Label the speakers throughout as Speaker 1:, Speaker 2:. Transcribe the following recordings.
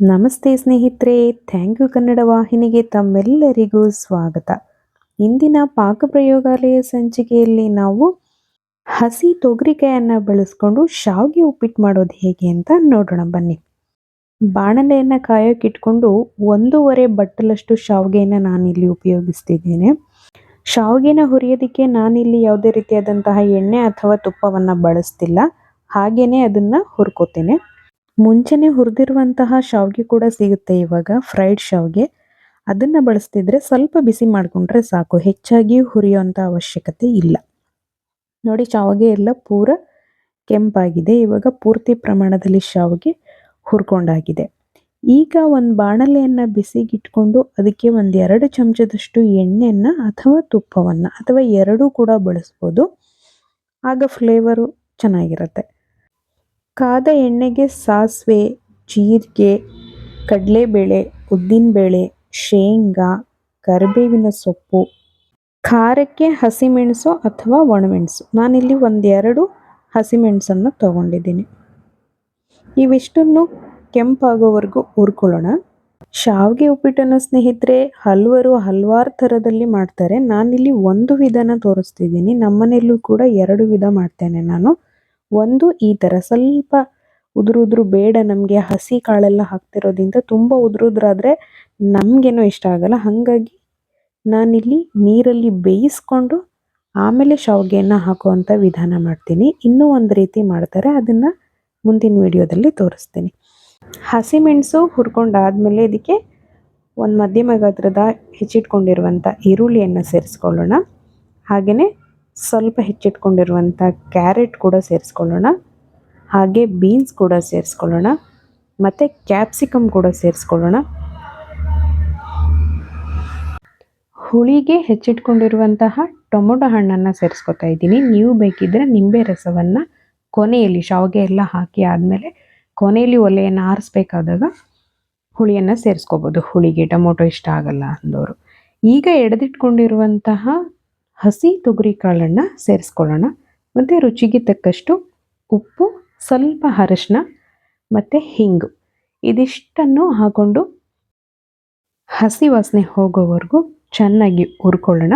Speaker 1: ನಮಸ್ತೆ ಸ್ನೇಹಿತರೆ, thank you Kannada ವಾಹಿನಿಗೆ ತಮ್ಮೆಲ್ಲರಿಗೂ ಸ್ವಾಗತ. ಇಂದಿನ ಪಾಕ ಪ್ರಯೋಗಾಲಯ ಸಂಚಿಕೆಯಲ್ಲಿ ನಾವು ಹಸಿ ತೊಗರಿಕಾಯನ್ನು ಬಳಸ್ಕೊಂಡು ಶಾವಿಗೆ ಉಪ್ಪಿಟ್ಟು ಮಾಡೋದು ಹೇಗೆ ಅಂತ ನೋಡೋಣ ಬನ್ನಿ. ಬಾಣಲೆಯನ್ನು ಕಾಯೋಕೆ ಒಂದೂವರೆ ಬಟ್ಟಲಷ್ಟು ಶಾವಿಗೆಯನ್ನು ನಾನಿಲ್ಲಿ ಉಪಯೋಗಿಸ್ತಿದ್ದೇನೆ. ಶಾವಿಗೆನ ಹುರಿಯೋದಕ್ಕೆ ನಾನಿಲ್ಲಿ ಯಾವುದೇ ರೀತಿಯಾದಂತಹ ಎಣ್ಣೆ ಅಥವಾ ತುಪ್ಪವನ್ನು ಬಳಸ್ತಿಲ್ಲ. ಹಾಗೆಯೇ ಅದನ್ನು ಹುರ್ಕೋತೇನೆ. ಮುಂಚೆನೆ ಹುರಿದಿರುವಂತಹ ಶಾವಿಗೆ ಕೂಡ ಸಿಗುತ್ತೆ ಇವಾಗ ಫ್ರೈಡ್ ಶಾವಿಗೆ. ಅದನ್ನು ಬಳಸ್ತಿದ್ರೆ ಸ್ವಲ್ಪ ಬಿಸಿ ಮಾಡಿಕೊಂಡ್ರೆ ಸಾಕು. ಹೆಚ್ಚಾಗಿ ಹುರಿಯುವಂಥ ಅವಶ್ಯಕತೆ ಇಲ್ಲ. ನೋಡಿ ಶಾವಿಗೆ ಎಲ್ಲ ಪೂರ ಕೆಂಪಾಗಿದೆ. ಇವಾಗ ಪೂರ್ತಿ ಪ್ರಮಾಣದಲ್ಲಿ ಶಾವಿಗೆ ಹುರ್ಕೊಂಡಾಗಿದೆ. ಈಗ ಒಂದು ಬಾಣಲೆಯನ್ನು ಬಿಸಿಗಿಟ್ಕೊಂಡು ಅದಕ್ಕೆ ಒಂದು ಎರಡು ಚಮಚದಷ್ಟು ಎಣ್ಣೆಯನ್ನು ಅಥವಾ ತುಪ್ಪವನ್ನು ಅಥವಾ ಎರಡೂ ಕೂಡ ಬಳಸ್ಬೋದು. ಆಗ ಫ್ಲೇವರು ಚೆನ್ನಾಗಿರುತ್ತೆ. ಕಾದ ಎಣ್ಣೆಗೆ ಸಾಸಿವೆ, ಜೀರಿಗೆ, ಕಡಲೆಬೇಳೆ, ಉದ್ದಿನಬೇಳೆ, ಶೇಂಗಾ, ಕರಿಬೇವಿನ ಸೊಪ್ಪು, ಖಾರಕ್ಕೆ ಹಸಿಮೆಣಸು ಅಥವಾ ಒಣಮೆಣಸು. ನಾನಿಲ್ಲಿ ಒಂದೆರಡು ಹಸಿಮೆಣಸನ್ನು ತಗೊಂಡಿದ್ದೀನಿ. ಇವಿಷ್ಟನ್ನು ಕೆಂಪಾಗೋವರೆಗೂ ಹುರ್ಕೊಳ್ಳೋಣ. ಶಾವಿಗೆ ಉಪ್ಪಿಟ್ಟನ್ನು ಸ್ನೇಹಿತರೆ, ಹಲ್ವರು ಹಲ್ವಾರು ಥರದಲ್ಲಿ ಮಾಡ್ತಾರೆ. ನಾನಿಲ್ಲಿ ಒಂದು ವಿಧಾನ ತೋರಿಸ್ತಿದ್ದೀನಿ. ನಮ್ಮನೆಯಲ್ಲೂ ಕೂಡ ಎರಡು ವಿಧ ಮಾಡ್ತೇನೆ ನಾನು. ಒಂದು ಈ ಥರ ಸ್ವಲ್ಪ ಉದುರುದ್ರು ಉದುರು ಬೇಡ, ನಮಗೆ ಹಸಿ ಕಾಳೆಲ್ಲ ಹಾಕ್ತಿರೋದ್ರಿಂದ ತುಂಬ ಉದುರುದ್ರಾದರೆ ನಮಗೇನು ಇಷ್ಟ ಆಗಲ್ಲ. ಹಾಗಾಗಿ ನಾನಿಲ್ಲಿ ನೀರಲ್ಲಿ ಬೇಯಿಸ್ಕೊಂಡು ಆಮೇಲೆ ಶಾವಿಗೆಯನ್ನು ಹಾಕುವಂಥ ವಿಧಾನ ಮಾಡ್ತೀನಿ. ಇನ್ನೂ ಒಂದು ರೀತಿ ಮಾಡ್ತಾರೆ, ಅದನ್ನು ಮುಂದಿನ ವಿಡಿಯೋದಲ್ಲಿ ತೋರಿಸ್ತೀನಿ. ಹಸಿಮೆಣಸು ಹುರ್ಕೊಂಡಾದಮೇಲೆ ಇದಕ್ಕೆ ಒಂದು ಮಧ್ಯಮ ಗಾತ್ರದ ಹೆಚ್ಚಿಟ್ಕೊಂಡಿರುವಂಥ ಈರುಳ್ಳಿಯನ್ನು ಸೇರಿಸ್ಕೊಳ್ಳೋಣ. ಹಾಗೆಯೇ ಸ್ವಲ್ಪ ಹೆಚ್ಚಿಟ್ಕೊಂಡಿರುವಂಥ ಕ್ಯಾರೆಟ್ ಕೂಡ ಸೇರಿಸ್ಕೊಳ್ಳೋಣ. ಹಾಗೆ ಬೀನ್ಸ್ ಕೂಡ ಸೇರಿಸ್ಕೊಳ್ಳೋಣ. ಮತ್ತು ಕ್ಯಾಪ್ಸಿಕಮ್ ಕೂಡ ಸೇರಿಸ್ಕೊಳ್ಳೋಣ. ಹುಳಿಗೆ ಹೆಚ್ಚಿಟ್ಕೊಂಡಿರುವಂತಹ ಟೊಮೊಟೊ ಹಣ್ಣನ್ನು ಸೇರಿಸ್ಕೊತಾ ಇದ್ದೀನಿ. ನೀವು ಬೇಕಿದ್ದರೆ ನಿಂಬೆ ರಸವನ್ನು ಕೊನೆಯಲ್ಲಿ ಶಾವಿಗೆ ಎಲ್ಲ ಹಾಕಿ ಆದಮೇಲೆ ಕೊನೆಯಲ್ಲಿ ಒಲೆಯನ್ನು ಆರಿಸ್ಬೇಕಾದಾಗ ಹುಳಿಯನ್ನು ಸೇರಿಸ್ಕೋಬೋದು. ಹುಳಿಗೆ ಟೊಮೊಟೊ ಇಷ್ಟ ಆಗಲ್ಲ ಅಂದವರು ಈಗ ಎಡೆದಿಟ್ಕೊಂಡಿರುವಂತಹ ಹಸಿ ತೊಗರಿ ಕಾಳನ್ನು ಸೇರಿಸ್ಕೊಳ್ಳೋಣ. ಮತ್ತು ರುಚಿಗೆ ತಕ್ಕಷ್ಟು ಉಪ್ಪು, ಸ್ವಲ್ಪ ಅರಶಿನ, ಮತ್ತು ಹಿಂಗು. ಇದಿಷ್ಟನ್ನು ಹಾಕ್ಕೊಂಡು ಹಸಿ ವಾಸನೆ ಹೋಗೋವರೆಗೂ ಚೆನ್ನಾಗಿ ಹುರ್ಕೊಳ್ಳೋಣ.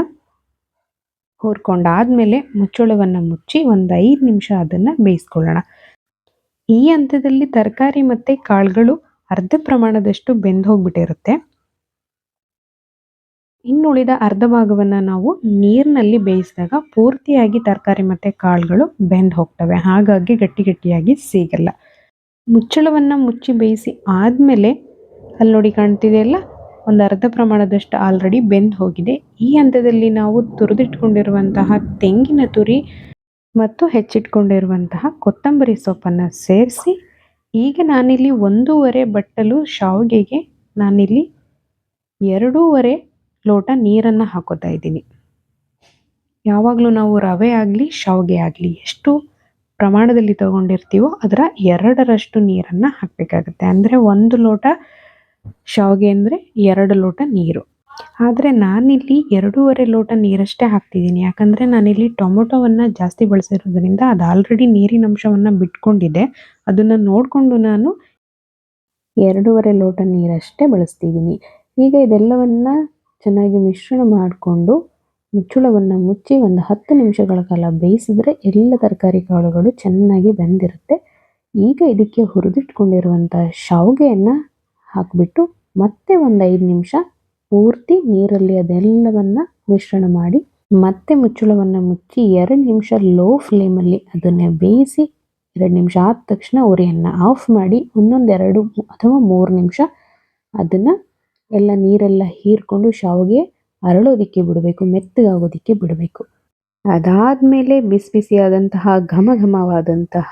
Speaker 1: ಹುರ್ಕೊಂಡಾದಮೇಲೆ ಮುಚ್ಚಳವನ್ನು ಮುಚ್ಚಿ ಒಂದು ಐದು ನಿಮಿಷ ಅದನ್ನು ಬೇಯಿಸ್ಕೊಳ್ಳೋಣ. ಈ ಹಂತದಲ್ಲಿ ತರಕಾರಿ ಮತ್ತು ಕಾಳುಗಳು ಅರ್ಧ ಪ್ರಮಾಣದಷ್ಟು ಬೆಂದು ಹೋಗ್ಬಿಟ್ಟಿರುತ್ತೆ ಇನ್ನುಳಿದ ಅರ್ಧ ಭಾಗವನ್ನು ನಾವು ನೀರಿನಲ್ಲಿ ಬೇಯಿಸಿದಾಗ ಪೂರ್ತಿಯಾಗಿ ತರಕಾರಿ ಮತ್ತು ಕಾಳುಗಳು ಬೆಂದು ಹೋಗ್ತವೆ. ಹಾಗಾಗಿ ಗಟ್ಟಿ ಗಟ್ಟಿಯಾಗಿ ಸಿಗಲ್ಲ. ಮುಚ್ಚಳವನ್ನು ಮುಚ್ಚಿ ಬೇಯಿಸಿ ಆದಮೇಲೆ ಅಲ್ಲಿ ನೋಡಿ ಕಾಣ್ತಿದೆಯಲ್ಲ, ಒಂದು ಅರ್ಧ ಪ್ರಮಾಣದಷ್ಟು ಆಲ್ರೆಡಿ ಬೆಂದು ಹೋಗಿದೆ. ಈ ಹಂತದಲ್ಲಿ ನಾವು ತುರಿದಿಟ್ಕೊಂಡಿರುವಂತಹ ತೆಂಗಿನ ತುರಿ ಮತ್ತು ಹೆಚ್ಚಿಟ್ಕೊಂಡಿರುವಂತಹ ಕೊತ್ತಂಬರಿ ಸೊಪ್ಪನ್ನು ಸೇರಿಸಿ, ಈಗ ನಾನಿಲ್ಲಿ ಒಂದೂವರೆ ಬಟ್ಟಲು ಶಾವಿಗೆಗೆ ನಾನಿಲ್ಲಿ ಎರಡೂವರೆ ಲೋಟ ನೀರನ್ನು ಹಾಕೋತಾ ಇದ್ದೀನಿ. ಯಾವಾಗಲೂ ನಾವು ರವೆ ಆಗಲಿ, ಶಾವಿಗೆ ಆಗಲಿ ಎಷ್ಟು ಪ್ರಮಾಣದಲ್ಲಿ ತಗೊಂಡಿರ್ತೀವೋ ಅದರ ಎರಡರಷ್ಟು ನೀರನ್ನು ಹಾಕಬೇಕಾಗತ್ತೆ. ಅಂದರೆ ಒಂದು ಲೋಟ ಶಾವಿಗೆ ಅಂದರೆ ಎರಡು ಲೋಟ ನೀರು. ಆದರೆ ನಾನಿಲ್ಲಿ ಎರಡೂವರೆ ಲೋಟ ನೀರಷ್ಟೇ ಹಾಕ್ತಿದ್ದೀನಿ. ಯಾಕಂದರೆ ನಾನಿಲ್ಲಿ ಟೊಮೊಟೊವನ್ನು ಜಾಸ್ತಿ ಬಳಸಿರೋದ್ರಿಂದ ಅದು ಆಲ್ರೆಡಿ ನೀರಿನ ಅಂಶವನ್ನು ಬಿಟ್ಕೊಂಡಿದೆ. ಅದನ್ನು ನೋಡಿಕೊಂಡು ನಾನು ಎರಡೂವರೆ ಲೋಟ ನೀರಷ್ಟೇ ಬಳಸ್ತಿದ್ದೀನಿ. ಈಗ ಇದೆಲ್ಲವನ್ನು ಚೆನ್ನಾಗಿ ಮಿಶ್ರಣ ಮಾಡಿಕೊಂಡು ಮುಚ್ಚುಳವನ್ನು ಮುಚ್ಚಿ ಒಂದು ಹತ್ತು ನಿಮಿಷಗಳ ಕಾಲ ಬೇಯಿಸಿದ್ರೆ ಎಲ್ಲ ತರಕಾರಿ ಕಾಳುಗಳು ಚೆನ್ನಾಗಿ ಬೆಂದಿರುತ್ತೆ. ಈಗ ಇದಕ್ಕೆ ಹುರಿದಿಟ್ಕೊಂಡಿರುವಂಥ ಶಾವಿಗೆಯನ್ನು ಹಾಕಿಬಿಟ್ಟು ಮತ್ತೆ ಒಂದು ಐದು ನಿಮಿಷ ಪೂರ್ತಿ ನೀರಲ್ಲಿ ಅದೆಲ್ಲವನ್ನು ಮಿಶ್ರಣ ಮಾಡಿ ಮತ್ತೆ ಮುಚ್ಚಳವನ್ನು ಮುಚ್ಚಿ ಎರಡು ನಿಮಿಷ ಲೋ ಫ್ಲೇಮಲ್ಲಿ ಅದನ್ನು ಬೇಯಿಸಿ ಎರಡು ನಿಮಿಷ ಆದ ತಕ್ಷಣ ಉರಿಯನ್ನು ಆಫ್ ಮಾಡಿ ಇನ್ನೊಂದೆರಡು ಅಥವಾ ಮೂರು ನಿಮಿಷ ಅದನ್ನು ಎಲ್ಲ ನೀರೆಲ್ಲ ಹೀರ್ಕೊಂಡು ಶಾವಿಗೆ ಅರಳೋದಕ್ಕೆ ಬಿಡಬೇಕು, ಮೆತ್ತಗಾಗೋದಕ್ಕೆ ಬಿಡಬೇಕು. ಅದಾದಮೇಲೆ ಬಿಸಿ ಬಿಸಿಯಾದಂತಹ ಘಮ ಘಮವಾದಂತಹ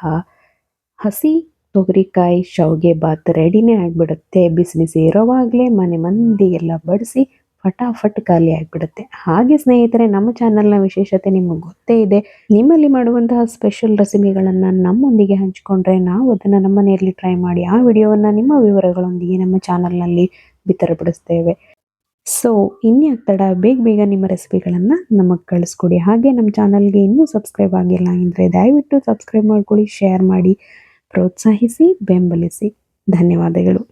Speaker 1: ಹಸಿ ತೊಗರಿಕಾಯಿ ಶಾವಿಗೆ ಬಾತ್ ರೆಡಿನೇ ಆಗಿಬಿಡುತ್ತೆ. ಬಿಸಿ ಬಿಸಿ ಇರೋವಾಗಲೇ ಮನೆ ಮಂದಿಗೆಲ್ಲ ಬಡಿಸಿ ಫಟಾಫಟ್ ಖಾಲಿ ಆಗಿಬಿಡುತ್ತೆ. ಹಾಗೆ ಸ್ನೇಹಿತರೆ, ನಮ್ಮ ಚಾನಲ್ನ ವಿಶೇಷತೆ ನಿಮಗೆ ಗೊತ್ತೇ ಇದೆ. ನಿಮ್ಮಲ್ಲಿ ಮಾಡುವಂತಹ ಸ್ಪೆಷಲ್ ರೆಸಿಪಿಗಳನ್ನು ನಮ್ಮೊಂದಿಗೆ ಹಂಚಿಕೊಂಡ್ರೆ ನಾವು ಅದನ್ನು ನಮ್ಮ ಮನೆಯಲ್ಲಿ ಟ್ರೈ ಮಾಡಿ ಆ ವಿಡಿಯೋವನ್ನು ನಿಮ್ಮ ವಿವರಗಳೊಂದಿಗೆ ನಮ್ಮ ಚಾನಲ್ನಲ್ಲಿ ಬಿತ್ತರಪಡಿಸ್ತೇವೆ. ಸೊ ಇನ್ಯಾಕೆ ತಡ ಬೇಗ ಬೇಗ ನಿಮ್ಮ ರೆಸಿಪಿಗಳನ್ನು ನಮಗೆ ಕಳಿಸ್ಕೊಡಿ. ಹಾಗೆ ನಮ್ಮ ಚಾನಲ್ಗೆ ಇನ್ನೂ ಸಬ್ಸ್ಕ್ರೈಬ್ ಆಗಿಲ್ಲ ಅಂದರೆ ದಯವಿಟ್ಟು ಸಬ್ಸ್ಕ್ರೈಬ್ ಮಾಡ್ಕೊಳ್ಳಿ, ಶೇರ್ ಮಾಡಿ, ಪ್ರೋತ್ಸಾಹಿಸಿ, ಬೆಂಬಲಿಸಿ. ಧನ್ಯವಾದಗಳು.